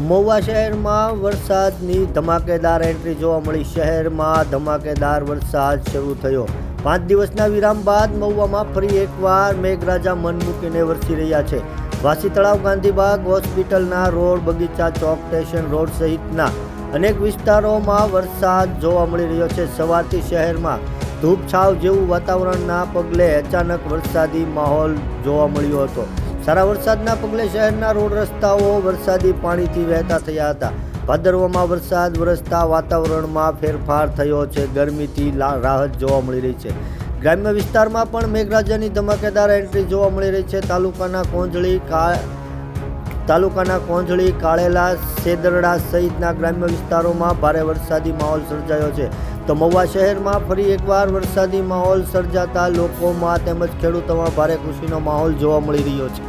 મહુવા શહેરમાં વરસાદની ધમાકેદાર એન્ટ્રી જોવા મળી. શહેરમાં ધમાકેદાર વરસાદ શરૂ થયો. પાંચ દિવસના વિરામ બાદ મહુવામાં ફરી એકવાર મેઘરાજા મન મૂકીને વરસી રહ્યા છે. વાસી તળાવ, ગાંધીબાગ હોસ્પિટલના રોડ, બગીચા, ચોક સ્ટેશન, રોડ સહિતના અનેક વિસ્તારોમાં વરસાદ જોવા મળી રહ્યો છે. સવારથી શહેરમાં ધૂપછાવ જેવું વાતાવરણના પગલે અચાનક વરસાદી માહોલ જોવા મળ્યો હતો. સારા વરસાદના પગલે શહેરના રોડ રસ્તાઓ વરસાદી પાણીથી વહેતા થયા હતા. ભાદરવામાં વરસાદ વરસતા વાતાવરણમાં ફેરફાર થયો છે. ગરમીથી રાહત જોવા મળી રહી છે. ગ્રામ્ય વિસ્તારમાં પણ મેઘરાજાની ધમાકેદાર એન્ટ્રી જોવા મળી રહી છે. તાલુકાના કોંજળી કા, તાલુકાના કોંજળી, કાળેલા, સેદરડા સહિતના ગ્રામ્ય વિસ્તારોમાં ભારે વરસાદી માહોલ સર્જાયો છે. તો મહુવા શહેરમાં ફરી એકવાર વરસાદી માહોલ સર્જાતા લોકોમાં તેમજ ખેડૂતોમાં ભારે ખુશીનો માહોલ જોવા મળી રહ્યો છે.